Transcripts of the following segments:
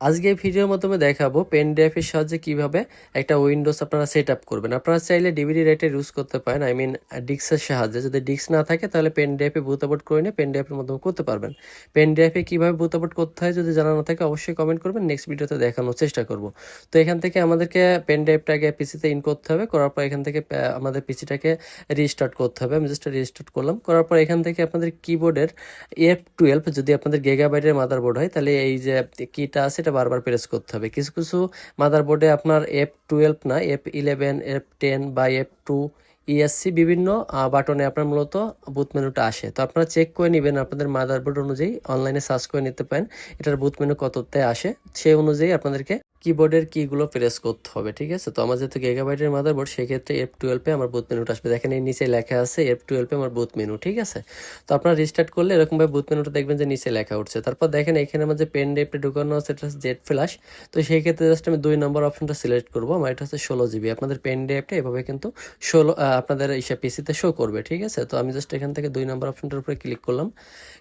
আজকে এই ভিডিওর মাধ্যমে দেখাবো পেন ড্রাইভের সাহায্যে কীভাবে একটা উইন্ডোজ আপনারা সেট আপ করবেন। আপনারা চাইলে ডিভিডি রাইটার ইউজ করতে পারেন আই মিন ডিক্সের সাহায্যে। যদি ডিক্স না থাকে, তাহলে পেন ড্রাইভে বুথ বুতাবোট করে নিয়ে পেন ড্রাইভের মাধ্যমে করতে পারবেন। পেন ড্রাইভে কীভাবে বুতাবোট করতে হয় যদি জানা না থাকে, অবশ্যই কমেন্ট করবেন। নেক্সট ভিডিওতে দেখানোর চেষ্টা করব। তো এখান থেকে আমাদেরকে পেন ড্রাইভটাকে পিসিতে ইন করতে হবে। করার পর এখান থেকে আমাদের পিসিটাকে রিস্টার্ট করতে হবে। আমি জাস্ট রিস্টার্ট করলাম। করার পর এখান থেকে আপনাদের কিবোর্ডের এফ টুয়েলভ যদি আপনাদের গেগাবাইটের মাদারবোর্ড হয়, তাহলে এই যে কিটা আছে এটা বারবার প্রেস করতে হবে। কিছু কিছু মাদারবোর্ডে আপনার এফ টুয়েলভ না এফ ইলেভেন এফ টেন বা F two E S C বিভিন্ন বাটনে আপনার মূলত বুথ মেনুটা আসে। তো আপনারা চেক করে নেবেন আপনাদের মাদারবোর্ড অনুযায়ী অনলাইনে সার্চ করে নিতে পারেন, এটার বুথ মেনু কততে আসে। সেই অনুযায়ী আপনাদেরকে কিবোর্ডের কিগুলো প্রেস করতে হবে, ঠিক আছে? তো আমার যেহেতু গেগাবাইটের মাদারবোর্ড সেক্ষেত্রে এফ টুয়েলভে আমার বুথ মেনুটা আসবে। দেখেন এই নিচে লেখা আছে এফ টুয়েলভে আমার বুথ মেনু ঠিক আছে? তো আপনারা রিস্টার্ট করলে এরকমভাবে বুথ মেনুটা দেখবেন যে নিচে লেখা উঠছে। তারপর দেখেন, এখানে আমার যে পেন ড্রাইভটা ঢুকানো আছে, এটা হচ্ছে জেড ফ্ল্যাশ তো সেই ক্ষেত্রে জাস্ট আমি দুই নম্বর অপশনটা সিলেক্ট করব। আমার এটা হচ্ছে ষোলো জিবি আপনাদের পেন ড্রাইভটা এভাবে কিন্তু ষোলো আপনাদের ইসে পিসিতে শো করবে, ঠিক আছে? তো আমি জাস্ট এখান থেকে দুই নম্বর অপশনটার উপরে ক্লিক করলাম।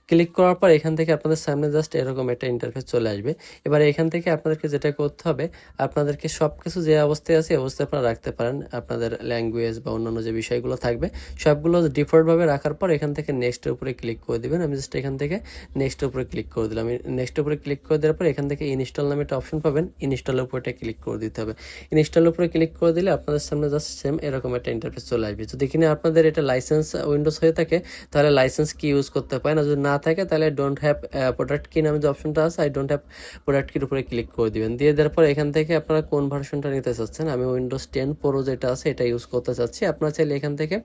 ক্লিক করার পর এখান থেকে আপনাদের সামনে জাস্ট এরকম একটা ইন্টারফেস চলে আসবে। এবার এখান থেকে আপনাদেরকে যেটা করতে হবে, আপনাদেরকে সব কিছু যে অবস্থায় আছে অবস্থায় আপনারা রাখতে পারেন। আপনাদের ল্যাঙ্গুয়েজ বা অন্যান্য যে বিষয়গুলো থাকবে, সবগুলো ডিফল্টভাবে রাখার পর এখান থেকে নেক্সটের উপরে ক্লিক করে দিবেন। আমি জাস্ট এখান থেকে নেক্সটের উপরে ক্লিক করে দিলাম। নেক্সটের উপরে ক্লিক করে দেওয়ার পর এখান থেকে ইনস্টল নামে একটা অপশন পাবেন। ইনস্টলের উপরে ক্লিক করে দিতে হবে। ইনস্টলের উপরে ক্লিক করে দিলে আপনাদের সামনে জাস্ট সেম এরকম একটা ইন্টারফেস চলে আসবে যদি কিনা আপনাদের এটা লাইসেন্স উইন্ডোজ হয়ে থাকে, তাহলে লাইসেন্স কি ইউজ করতে পারেন? আর যদি না থাকে, তাহলে ডোন্ট হ্যাভ প্রোডাক্ট কি নামে যে অপশনটা আছে আই ডোন্ট হ্যাভ প্রোডাক্ট কির উপরে ক্লিক করে দিবেন। দিয়ে দেওয়ার পর এখান থেকে আপনারা কোন ভার্সনটা নিতে চাচ্ছেন? আমি উইন্ডোজ টেন প্রো যেটা আছে, এটা ইউজ করতে চাচ্ছি। আপনারা চাইলে এখান থেকে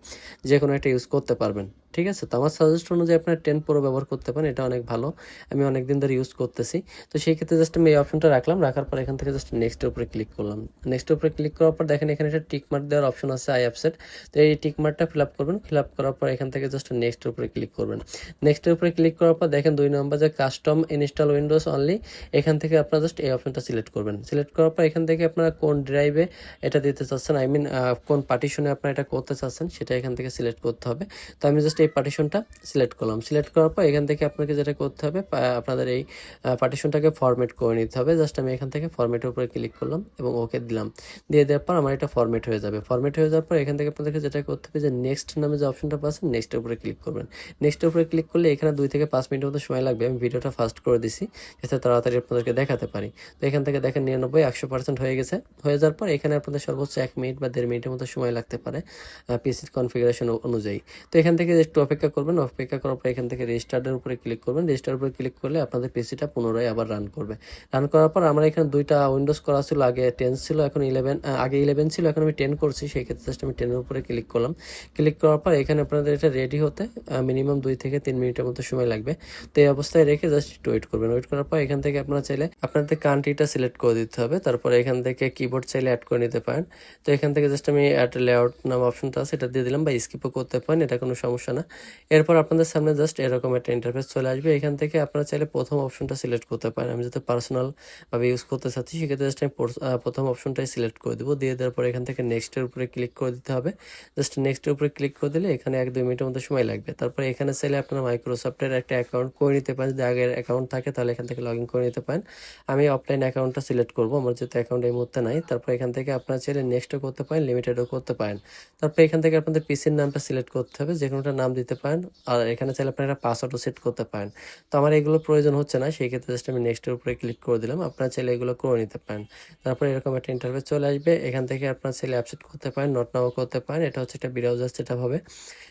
যে কোনো একটা ইউজ করতে পারবেন। ঠিক আছে? তো আমার সাজেস্ট অনুযায়ী আপনার টেন প্রো ব্যবহার করতে পারেন, এটা অনেক ভালো। আমি অনেক দিন ধরে ইউজ করতেছি। তো সেই ক্ষেত্রে জাস্ট আমি এই অপশনটা রাখলাম, রাখার পর এখান থেকে জাস্ট নেক্সটের উপরে ক্লিক করলাম। নেক্সটের উপরে ক্লিক করার পর দেখেন এখানে একটা টিক মার্ক দেওয়ার অপশন আছে আই অ্যাপসেট তো এই টিক মার্কটা ফিল আপ করবেন। ফিল আপ করার পর এখান থেকে জাস্ট নেক্সটের উপরে ক্লিক করবেন। নেক্সটের উপরে ক্লিক করার পর দেখেন দুই নম্বর যে কাস্টম ইনস্টল উইন্ডোজ অনলি এখান থেকে আপনারা জাস্ট এই অপশনটা সিলেক্ট করবেন। সিলেক্ট করার পর এখান থেকে আপনারা কোন ড্রাইভে এটা দিতে চাচ্ছেন আই মিন কোন পার্টিশনে আপনারা এটা করতে চাচ্ছেন, সেটা এখান থেকে সিলেক্ট করতে হবে। তো আমি জাস্ট এই পার্টিশনটা সিলেক্ট করলাম। সিলেক্ট করার পর এখান থেকে আপনাকে যেটা করতে হবে আপনাদের এই পার্টিশনটাকে ফরম্যাট করে নিতে হবে। জাস্ট আমি এখান থেকে ফরম্যাটের উপরে ক্লিক করলাম এবং ওকে দিলাম। দিয়ে দেওয়ার পর আমার এটা ফরম্যাট হয়ে যাবে। ফরম্যাট হয়ে যাওয়ার পর এখান থেকে আপনাদেরকে যেটা করতে হবে যে নেক্সট নামে যে অপশনটা পাচ্ছেন নেক্সটের উপরে ক্লিক করবেন। নেক্সটের উপরে ক্লিক করলে এখানে দুই থেকে পাঁচ মিনিটের মতো সময় লাগবে। আমি ভিডিওটা ফাস্ট করে দিছি, যাতে তাড়াতাড়ি আপনাদেরকে দেখাতে পারি। তো এখান থেকে দেখেন নিরানব্বই, একশো পার্সেন্ট হয়ে গেছে। হয়ে যাওয়ার পর এখানে আপনাদের সর্বোচ্চ এক মিনিট বা দেড় মিনিটের মতো সময় লাগতে পারে পিসির কনফিগারেশন অনুযায়ী। তো এখান থেকে একটু অপেক্ষা করবেন। অপেক্ষা করার পর এখান থেকে রেজিস্টার্ডের উপরে ক্লিক করবেন। রেজিস্টার উপরে ক্লিক করলে আপনাদের পিসিটা পুনরায় আবার রান করবে। রান করার পর আমরা এখানে দুইটা উইন্ডোজ করা ছিল। আগে টেন ছিল, এখন ইলেভেন আগে ইলেভেন ছিল, এখন আমি টেন করছি। সেই ক্ষেত্রে জাস্ট আমি টেনের উপরে ক্লিক করলাম। ক্লিক করার পর এখানে আপনাদের এটা রেডি হতে মিনিমাম দুই থেকে তিন মিনিটের মতো সময় লাগবে। তো এই অবস্থায় রেখে জাস্ট একটু ওয়েট করবেন। ওয়েট করার পর এখান থেকে আপনারা চাইলে আপনাদের কান্ট্রিটা সিলেক্ট করে দিতে হবে। তারপর এখান থেকে কিবোর্ড চাইলে অ্যাড করে নিতে পারেন। তো এখান থেকে জাস্ট আমি অ্যাড লেআউট নাম অপশনটা আছে, এটা দিয়ে দিলাম বা স্কিপও করতে পারেন, এটা কোনো সমস্যা না। এরপর আপনাদের সামনে জাস্ট এরকম একটা ইন্টারফেস চলে আসবে। এখান থেকে আপনারা চাইলে প্রথম অপশনটা সিলেক্ট করতে পারেন। আমি যাতে পার্সোনাল ভাবে ইউজ করতে চাচ্ছি, সেক্ষেত্রে জাস্ট আমি পর- প্রথম অপশনটাই সিলেক্ট করে দেবো। দিয়ে দেওয়ার পর এখান থেকে নেক্সটের উপরে ক্লিক করে দিতে হবে। জাস্ট নেক্সটের উপরে ক্লিক করে দিলে এখানে এক দুই মিনিটের মতো সময় লাগবে। তারপর এখানে চাইলে আপনারা মাইক্রোসফটের একটা অ্যাকাউন্ট করে নিতে পারেন। যদি আগের অ্যাকাউন্ট থাকে তাহলে এখান থেকে লগ ইন করে নিতে পারেন। আমি অফলাইন অ্যাকাউন্টটা সিলেক্ট করব। আমার যেহেতু অ্যাকাউন্ট এই মুহূর্তে নাই। তারপর এখান থেকে আপনারা চাইলে নেক্সটও করতে পারেন লিমিটেডও করতে পারেন। তারপর এখান থেকে আপনাদের পিসির নামটা সিলেক্ট করতে হবে। যে কোনোটা নাম দিতে পারেন। আর এখানে চাইলে আপনারা পাসওয়ার্ডও সেট করতে পারেন। তো আমার এগুলো প্রয়োজন হচ্ছে না। সেই ক্ষেত্রে জাস্ট আমি নেক্সটের উপরে ক্লিক করে দিলাম। আপনারা চাইলে এগুলো করে নিতে পারেন। তারপর এরকম একটা ইন্টারভিউ চলে আসবে। এখান থেকে আপনারা চাইলে অ্যাপসেট করতে পারেন। নট নাও করতে পারেন। এটা হচ্ছে একটা ব্রাউজার সেটা হবে।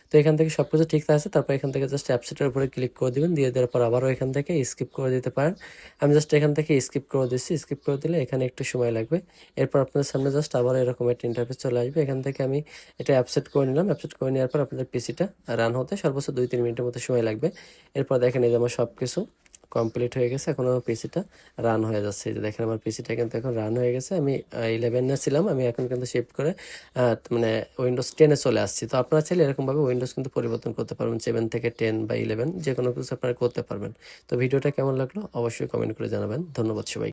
তো এখান থেকে সব কিছু ঠিক আছে, তারপর এখান থেকে জাস্ট অ্যাপসেটের উপরে ক্লিক করে দিবেন, দিয়ে দেওয়ার পর আবারও এখান থেকে স্কিপ করে দিতে পারেন। আমি জাস্ট এখান থেকে স্কিপ করে দিচ্ছি স্কিপ করে দিলে এখানে একটু সময় লাগবে। এরপর আপনাদের সামনে জাস্ট আবার এরকম একটা ইন্টারফেস চলে আসবে। এখান থেকে আমি এটা অ্যাপসেট করে নিলাম। অ্যাপসেট করে নেওয়ার পর আপনাদের পিসিটা রান হতে সর্বোচ্চ দুই তিন মিনিটের মতো সময় লাগবে। এরপর দেখেন এই যে আমার সব কিছু কমপ্লিট হয়ে গেছে, এখন আমার পিসিটা রান হয়ে যাচ্ছে। যে দেখেন আমার পিসিটা কিন্তু এখন রান হয়ে গেছে। আমি ইলেভেনে ছিলাম, আমি এখন কিন্তু শিফট করে মানে উইন্ডোজ টেনে চলে আসছি। তো আপনারা চাইলে এরকমভাবে উইন্ডোজ কিন্তু পরিবর্তন করতে পারবেন সেভেন থেকে টেন বা ইলেভেন যে কোনো কিছু আপনারা করতে পারবেন। তো ভিডিওটা কেমন লাগল? অবশ্যই কমেন্ট করে জানাবেন। ধন্যবাদ সবাই